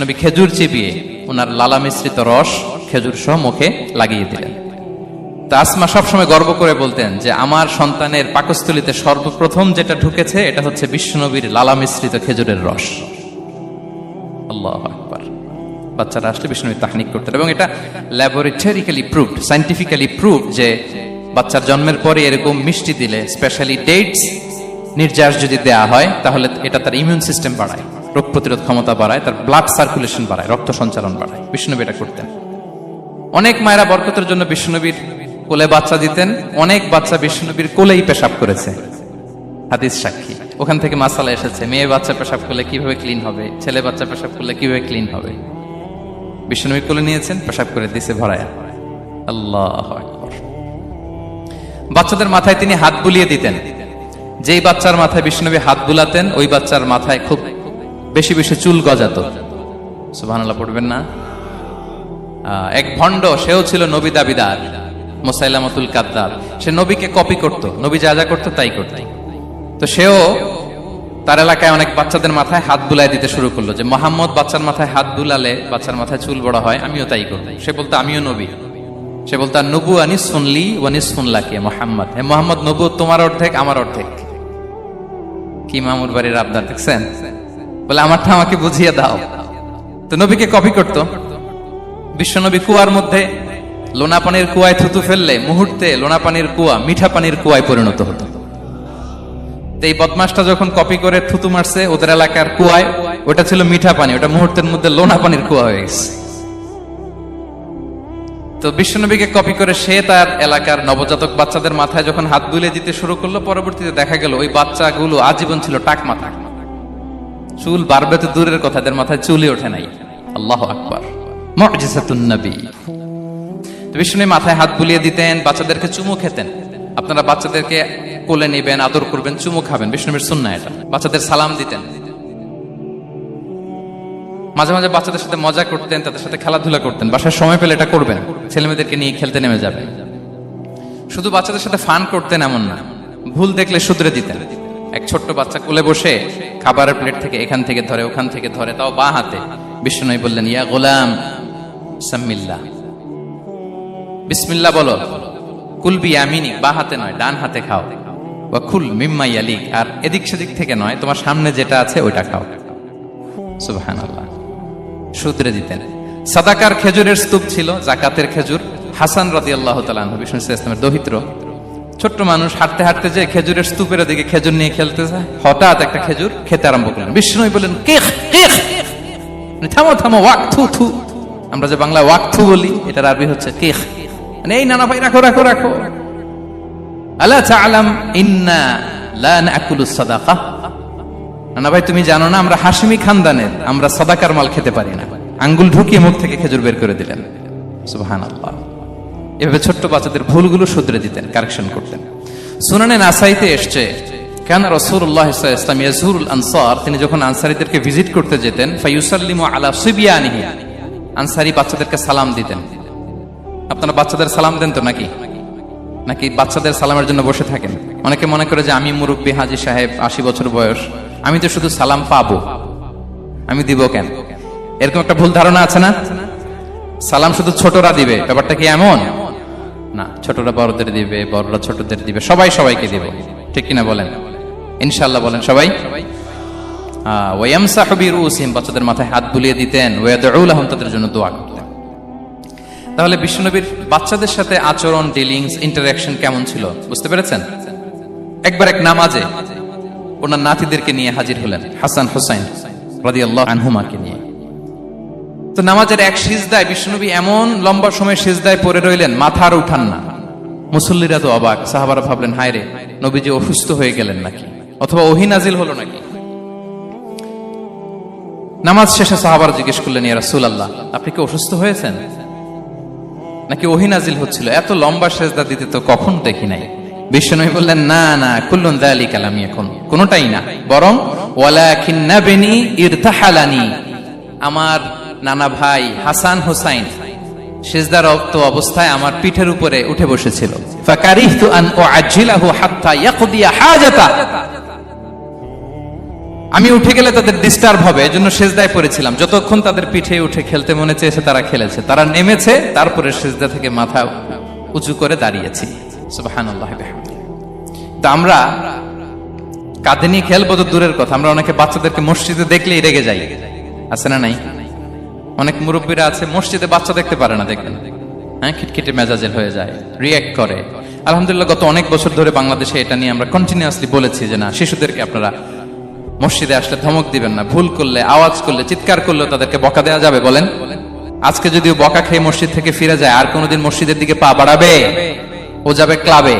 নবী খেজুর চিবিয়ে ওনার লালা মিশ্রিত রস খেজুর সহ মুখে লাগিয়ে দিলেন। তা আসমা সবসময় গর্ব করে বলতেন যে আমার সন্তানের পাকস্থলিতে সর্বপ্রথম যেটা ঢুকেছে এটা হচ্ছে বিশ্বনবীর লালা মিশ্রিত খেজুরের রস। আল্লাহ আকবার। বাচ্চারা আসলে বিষ্ণু তাহনিক করতেন এবং এটা ল্যাবরেটরিক্যালি প্রুভড সাইন্টিফিক্যালি প্রুভ যে বাচ্চার জন্মের পরে এরকম মিষ্টি দিলে স্পেশালি ডেটস নির্যাস যদি দেয়া হয়, তাহলে এটা তার ইমিউন সিস্টেম বাড়ায়। রোগ প্রতিরোধ ক্ষমতা বাড়ায়, তার ব্লাড সার্কুলেশন বাড়ায়, রক্ত সঞ্চালন বাড়ায়। বিষ্ণুনবী এটা করতেন। অনেক মায়েরা বরকতের জন্য বিষ্ণুনবীর কোলে বাচ্চা দিতেন, অনেক বাচ্চা বিষ্ণুনবীর কোলেই পেশাব করেছে। হাদিস সাক্ষী। ওখান থেকে মাসালা এসেছে মেয়ে বাচ্চা পেশাব করলে কীভাবে ক্লিন হবে, ছেলে বাচ্চা পেশাব করলে কীভাবে ক্লিন হবে? বিষ্ণুনবী কোলে নিয়েছেন, পেশাব করে দিছে ভরায়া। আল্লাহ বাচ্চাদের মাথায় তিনি হাত বুলিয়ে দিতেন। যেই বাচ্চার মাথায় বিষ্ণুনবী হাত বুলাতেন, ওই বাচ্চার মাথায় খুব বেশি বেশি চুল গজাত। সুবহানাল্লাহ, পড়বেন না? এক ভণ্ড, সেও ছিল নবী দাবিদার, মোসাইলামতুল কাদ্দাব। সে নবীকে কপি করত, নবী যা যা করতো তাই করত। তো সেও তার এলাকায় অনেক বাচ্চাদের মাথায় হাত বুলাই দিতে শুরু করল যে, মোহাম্মদ, বাচ্চার মাথায় হাত বুলালে বাচ্চার মাথায় চুল বড় হয়, আমিও তাই করব। সে বলতো, আমিও নবী। সে বলতো নবু আনিস শুনলি ওয়ানিস শুনলা কে মোহাম্মদ। হে মোহাম্মদ নবু তোমার অর্ধেক, আমার অর্ধেক। কি মামুর বাড়ির আবদার দেখছেন? বলে, আমারটা আমাকে বুঝিয়ে দাও। তো নবীকে কপি করতো। বিশ্বনবী কুয়ার মধ্যে লোনা পানির কুয়ায় থুতু ফেললে মুহূর্তে লোনা পানির কুয়া মিঠা পানির কুয়ায় পরিণত হতো। এই বদমাসটা যখন কপি করে থুতু মারছে ওদের এলাকার কুয়ায়, ওটা ছিল মিঠা পানি ওটা মুহূর্তের মধ্যে লোনা পানির কুয়া হয়ে গেছে। তো বিশ্বনবীকে কপি করে সে তার এলাকার নবজাতক বাচ্চাদের মাথায় যখন হাত বুলিয়ে দিতে শুরু করল, পরবর্তীতে দেখা গেল ওই বাচ্চাগুলো আজীবন ছিল টাক মাথা চুল বাড়বে তো দূরের কথা, এদের মাথায় চুলই ওঠে নাই। আল্লাহ আকবার। নবী। বিষ্ণু মাথায় হাত বুলিয়ে দিতেন, বাচ্চাদেরকে চুমু খেতেন। আপনারা বাচ্চাদেরকে কোলে নেবেন, আদর করবেন, চুমু খাবেন। বিষ্ণুবীর সুন্না এটা। বাচ্চাদের সালাম দিতেন। মাঝে মাঝে বাচ্চাদের সাথে মজা করতেন, তাদের সাথে খেলাধুলা করতেন। বাসায় সময় পেলে এটা করবেন। ছেলেমেয়েদেরকে নিয়ে খেলতে নেমে যাবেন। শুধু বাচ্চাদের সাথে ফান করতেন এমন না, ভুল দেখলে শুধরে দিতেন। এক ছোট্ট বাচ্চা কোলে বসে খাবারের প্লেট থেকে এখান থেকে ধরে, ওখান থেকে ধরে, তাও বা হাতে। বিষ্ণুনবী বললেন, ইয়া গোলাম, সাম্মিল্লা। বিসমিল্লা বলো কুলবি আমিনি বা হাতে নয়, ডান হাতে খাও। বা খুল মিম্মা ইয়ালিক, আর এদিক সেদিক থেকে নয়, তোমার সামনে যেটা আছে ওইটা খাও। সুবহানাল্লাহ। সূত্রে দিতেন। সাদাকার খেজুরের স্তূপ ছিল, জাকাতের খেজুর। হাসান রাদি আল্লাহ তালান বিষ্ণু ইসলামের দহিত্র। ছোট্ট মানুষ হাঁটতে হাঁটতে যে খেজুরের স্তূপের দিকে খেজুর নিয়ে খেলতে যায় হঠাৎ একটা খেজুর খেতে আরম্ভ করলেন। বিষ্ণু বললেন মানে থামো থামো ওয়াক থু। থু আমরা যে বাংলা ওয়াক থু বলি, এটার আরবি হচ্ছে কেখ মানে এই নানা ভাই, রাখো রাখো রাখো। আল্লাহ আলাম ইন্না লা নাকুলু সাদাকা? না ভাই, তুমি জানো না, আমরা হাসিমি খানদানের, আমরা সদাকার মাল খেতে পারি না। আঙ্গুল ঢুকিয়ে মুখ থেকে খেজুর বের করে দিলেন। সুবহান আল্লাহ এভাবে ছোট্ট বাচ্চাদের ভুলগুলো শুধরে দিতেন কারেকশন করতেন। সুনানে নাসাইতে এসছে, কেন রসুল্লাহ ইসলাম ইয়াজুরুল আনসার তিনি যখন আনসারিদেরকে ভিজিট করতে যেতেন ফাইউসাল্লিমু আলা সুবিয়ানিহি আনসারি বাচ্চাদেরকে সালাম দিতেন। আপনারা বাচ্চাদের সালাম দেন তো নাকি? নাকি বাচ্চাদের সালামের জন্য বসে থাকেন? অনেকে মনে করে যে, আমি মুরব্বী হাজি সাহেব, আশি বছর বয়স, আমি তো শুধু সালাম পাবো। আমি দিব কেন? এরকম একটা ভুল ধারণা আছে না? সালাম শুধু ছোটরা দিবে, ব্যাপারটা কি এমন? না, ছোটরা বড়দের দিবে, বড়রা ছোটদের দিবে, সবাই সবাইকে দিবে। ঠিক কিনা বলেন? ইনশাল্লাহ বলেন সবাই? বাচ্চাদের মাথায় হাত বুলিয়ে দিতেন তাদের জন্য দোয়া করতেন। তাহলে বিশ্বনবীর বাচ্চাদের সাথে আচরণ ডিলিংস ইন্টারাকশন কেমন ছিল? বুঝতে পেরেছেন? একবার এক নামাজে ওনার নাতিদেরকে নিয়ে হাজির হলেন, হাসান হুসাইন, রাদিয়াল্লাহু আনহুমাকে নিয়ে। তো নামাজের এক সিজদায় বিশ্বনবী এমন লম্বা সময় সিজদায় পড়ে রইলেন, মাথা আর উঠান না। মুসল্লিরা তো অবাক, সাহাবারা ভাবলেন হায় রে নবীজি অসুস্থ হয়ে গেলেন নাকি? অথবা ওহি নাজিল হলো নাকি? নামাজ শেষে সাহাবারা জিজ্ঞেস করলেন, ইয়া রাসূলুল্লাহ, আপনি কি অসুস্থ হয়েছেন? নাকি ওহিনাজিল হচ্ছিল? এত লম্বা সেজদা দিতে তো কখন দেখি নাই? বিশ্বনবী বললেন, না না, কুল্লুন দালি কালামি এখন কোনোটাই না। বরং ওয়ালাকিন্নাবেনি ইরতাহালানি, আমার নানা ভাই হাসান হোসাইন সেজদার রক্ত অবস্থায় আমার পিঠের উপরে উঠে বসেছিল। আমি উঠে গেলে তাদের ডিস্টার্ব হবে, এজন্য সেজদায় পড়েছিলাম। যতক্ষণ তাদের পিঠে উঠে খেলতে মনে চেয়েছে তারা খেলেছে। তারা নেমেছে, তারপরে সেজদা থেকে মাথা উঁচু করে দাঁড়িয়েছি। সুবহানাল্লাহ আমরা কাঁধে নিয়ে খেলব তো দূরের কথা, আমরা অনেকে বাচ্চাদেরকে মসজিদে দেখলেই রেগে যাই। আছে না নাই? অনেক মুরব্বীরা আছে, মসজিদে বাচ্চা দেখতে পারে না, দেখবেন। হ্যাঁ খিটখিটে মেজাজের হয়ে যায় রিয়াক্ট করে। আলহামদুলিল্লাহ, গত অনেক বছর ধরে বাংলাদেশে এটা নিয়ে আমরা কন্টিনিউয়াসলি বলেছি যে, না, শিশুদেরকে আপনারা মসজিদে আসলে ধমক দিবেন না, ভুল করলে, আওয়াজ করলে, চিৎকার করলে তাদেরকে বকা দেওয়া যাবে, বলেন। আজকে যদিও বকা খেয়ে মসজিদ থেকে ফিরে যায়, আর কোনোদিন মসজিদের দিকে পা বাড়াবে, ও যাবে ক্লাবে